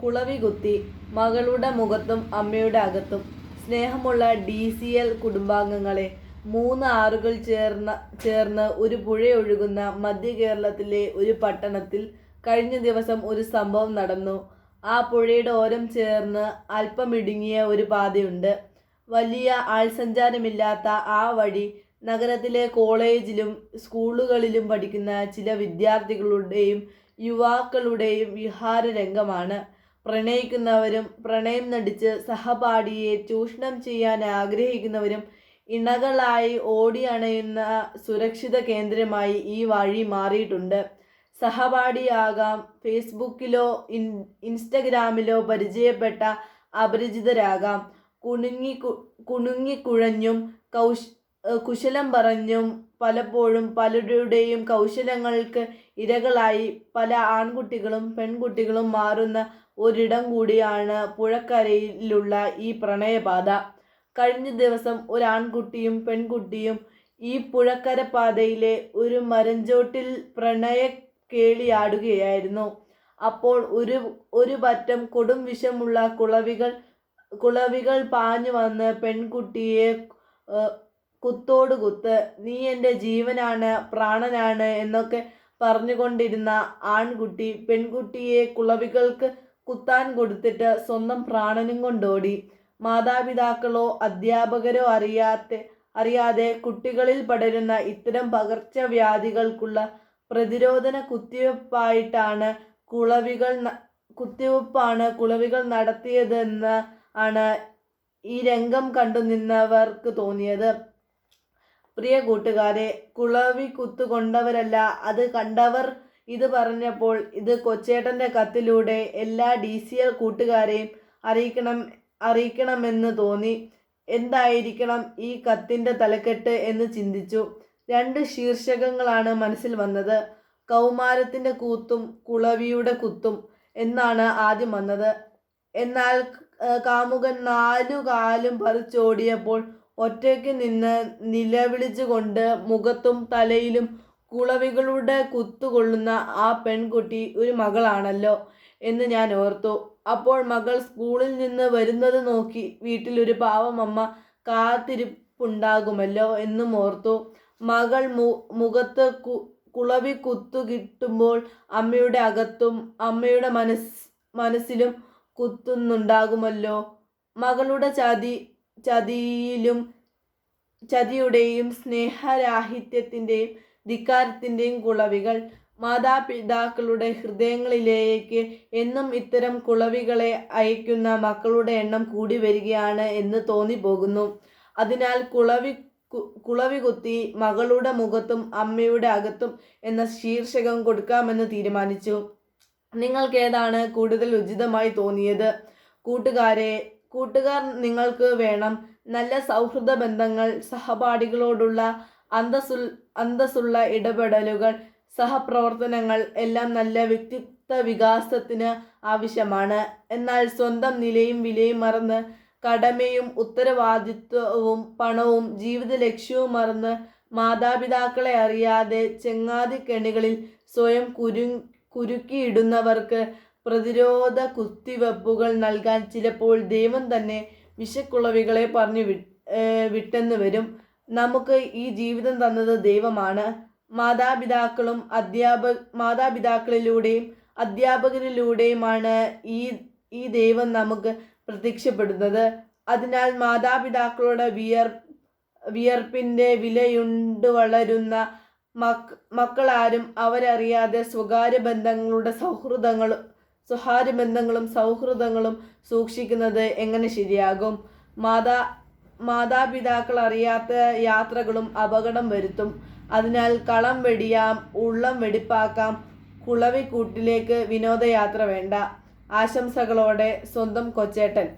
കുളവി കുത്തി മകളുടെ മുഖത്തും അമ്മയുടെ അകത്തും സ്നേഹമുള്ള ഡി സി എൽ കുടുംബാംഗങ്ങളെ മൂന്ന് ആറുകൾ ചേർന്ന ചേർന്ന് ഒരു പുഴയൊഴുകുന്ന മധ്യ കേരളത്തിലെ ഒരു പട്ടണത്തിൽ കഴിഞ്ഞ ദിവസം ഒരു സംഭവം നടന്നു. ആ പുഴയുടെ ഓരം ചേർന്ന് അല്പം ഇടുങ്ങിയ ഒരു പാതയുണ്ട്. വലിയ ആൾസഞ്ചാരമില്ലാത്ത ആ വഴി നഗരത്തിലെ കോളേജിലും സ്കൂളുകളിലും പഠിക്കുന്ന ചില വിദ്യാർത്ഥികളുടെയും യുവാക്കളുടെയും വിഹാര രംഗമാണ് പ്രണയിക്കുന്നവരും പ്രണയം നടിച്ച് സഹപാഠിയെ ചൂഷണം ചെയ്യാൻ ആഗ്രഹിക്കുന്നവരും ഇണകളായി ഓടിയണയുന്ന സുരക്ഷിത കേന്ദ്രമായി ഈ വഴി മാറിയിട്ടുണ്ട്. സഹപാഠിയാകാം ഫേസ്ബുക്കിലോ ഇൻ ഇൻസ്റ്റഗ്രാമിലോ പരിചയപ്പെട്ട അപരിചിതരാകാം. കുണുങ്ങി കുണുങ്ങിക്കുഴഞ്ഞും കൗശ കുശലം പറഞ്ഞും പലപ്പോഴും പലരുടെയും കൗശലങ്ങൾക്ക് ഇരകളായി പല ആൺകുട്ടികളും പെൺകുട്ടികളും മാറുന്ന ഒരിടം കൂടിയാണ് പുഴക്കരയിലുള്ള ഈ പ്രണയപാത. കഴിഞ്ഞ ദിവസം ഒരു ആൺകുട്ടിയും പെൺകുട്ടിയും ഈ പുഴക്കര പാതയിലെ ഒരു മരഞ്ചോട്ടിൽ പ്രണയ കേളിയാടുകയായിരുന്നു. അപ്പോൾ ഒരു ഒരു പറ്റം കൊടും വിഷമുള്ള കുളവികൾ കുളവികൾ പാഞ്ഞു വന്ന് പെൺകുട്ടിയെ കുത്തോട് കുത്ത് നീ എന്റെ ജീവനാണ് പ്രാണനാണ് എന്നൊക്കെ പറഞ്ഞുകൊണ്ടിരുന്ന ആൺകുട്ടി പെൺകുട്ടിയെ കുളവികൾക്ക് കുത്താൻ കൊടുത്തിട്ട് സ്വന്തം പ്രാണനും കൊണ്ടോടി. മാതാപിതാക്കളോ അധ്യാപകരോ അറിയാത്ത അറിയാതെ കുട്ടികളിൽ പടരുന്ന ഇത്തരം പകർച്ചവ്യാധികൾക്കുള്ള പ്രതിരോധന കുത്തിവയ്പ്പായിട്ടാണ് കുളവികൾ കുത്തിവെപ്പാണ് കുളവികൾ നടത്തിയതെന്ന് ആണ് ഈ രംഗം കണ്ടു നിന്നവർക്ക് തോന്നിയത്. പ്രിയ കൂട്ടുകാരെ കുളവി കുത്തുകൊണ്ടവരല്ല അത് കണ്ടവർ ഇത് പറഞ്ഞപ്പോൾ ഇത് കൊച്ചേട്ടന്റെ കത്തിലൂടെ എല്ലാ ഡി സി എൽ കൂട്ടുകാരെയും അറിയിക്കണം അറിയിക്കണമെന്ന് തോന്നി. എന്തായിരിക്കണം ഈ കത്തിന്റെ തലക്കെട്ട് എന്ന് ചിന്തിച്ചു. രണ്ട് ശീർഷകങ്ങളാണ് മനസ്സിൽ വന്നത്. കൗമാരത്തിന്റെ കൂത്തും കുളവിയുടെ കുത്തും എന്നാണ് ആദ്യം വന്നത്. എന്നാൽ കാമുകൻ നാലു കാലും പറിച്ചോടിയപ്പോൾ ഒറ്റയ്ക്ക് നിന്ന് നിലവിളിച്ചുകൊണ്ട് മുഖത്തും തലയിലും കുളവികളുടെ കുത്തുകൊള്ളുന്ന ആ പെൺകുട്ടി ഒരു മകളാണല്ലോ എന്ന് ഞാൻ ഓർത്തു. അപ്പോൾ മകൾ സ്കൂളിൽ നിന്ന് വരുന്നത് നോക്കി വീട്ടിലൊരു പാവമമ്മ കാത്തിരിപ്പുണ്ടാകുമല്ലോ എന്നും ഓർത്തു. മകൾ മു മുഖത്ത് കു കുളവി കുത്തു കിട്ടുമ്പോൾ അമ്മയുടെ അകത്തും അമ്മയുടെ മനസ് മനസ്സിലും കുത്തുന്നുണ്ടാകുമല്ലോ. മകളുടെ ചതി ചതിയിലും ചതിയുടെയും സ്നേഹരാഹിത്യത്തിന്റെയും ധിക്കാരത്തിന്റെയും കുളവികൾ മാതാപിതാക്കളുടെ ഹൃദയങ്ങളിലേക്ക് എന്നും ഇത്തരം കുളവികളെ അയക്കുന്ന മക്കളുടെ എണ്ണം കൂടി വരികയാണ് എന്ന് തോന്നിപ്പോകുന്നു. അതിനാൽ കുളവി കുളവി കുത്തി മകളുടെ മുഖത്തും അമ്മയുടെ അകത്തും എന്ന ശീർഷകം കൊടുക്കാമെന്ന് തീരുമാനിച്ചു. നിങ്ങൾക്ക് ഏതാണ് കൂടുതൽ ഉചിതമായി തോന്നിയത്? കൂട്ടുകാരെ കൂട്ടുകാർ നിങ്ങൾക്ക് വേണം നല്ല സൗഹൃദ ബന്ധങ്ങൾ സഹപാഠികളോടുള്ള അന്തസ്സുൾ അന്തസ്സുള്ള ഇടപെടലുകൾ സഹപ്രവർത്തനങ്ങൾ എല്ലാം നല്ല വ്യക്തിത്വ വികാസത്തിന് ആവശ്യമാണ്. എന്നാൽ സ്വന്തം നിലയും വിലയും മറന്ന് കടമയും ഉത്തരവാദിത്വവും പണവും ജീവിത ലക്ഷ്യവും മറന്ന് മാതാപിതാക്കളെ അറിയാതെ ചെങ്ങാതിക്കെണികളിൽ സ്വയം കുരു കുരുക്കിയിടുന്നവർക്ക് പ്രതിരോധ കുത്തിവെപ്പുകൾ നൽകാൻ ചിലപ്പോൾ ദൈവം തന്നെ വിഷക്കുളവികളെ പറഞ്ഞു വിട്ടെന്ന് വരും. നമുക്ക് ഈ ജീവിതം തന്നത് ദൈവമാണ്. മാതാപിതാക്കളും അധ്യാപക മാതാപിതാക്കളിലൂടെയും അധ്യാപകരിലൂടെയുമാണ് ഈ ഈ ദൈവം നമുക്ക് പ്രത്യക്ഷപ്പെടുന്നത്. അതിനാൽ മാതാപിതാക്കളുടെ വിയർ വിയർപ്പിന്റെ വിലയുണ്ട് വളരുന്ന മക് മക്കളാരും അവരറിയാതെ സ്വകാര്യ ബന്ധങ്ങളുടെ സൗഹൃദങ്ങളും സ്വകാര്യ ബന്ധങ്ങളും സൗഹൃദങ്ങളും സൂക്ഷിക്കുന്നത് എങ്ങനെ ശരിയാകും? മാതാ മാതാപിതാക്കൾ അറിയാത്ത യാത്രകളും അപകടം വരുത്തും. അതിനാൽ കളം വെടിയാം ഉള്ളം വെടിപ്പാക്കാം കുളവിക്കൂട്ടിലേക്ക് വിനോദയാത്ര വേണ്ട. ആശംസകളോടെ സ്വന്തം കൊച്ചേട്ടൻ.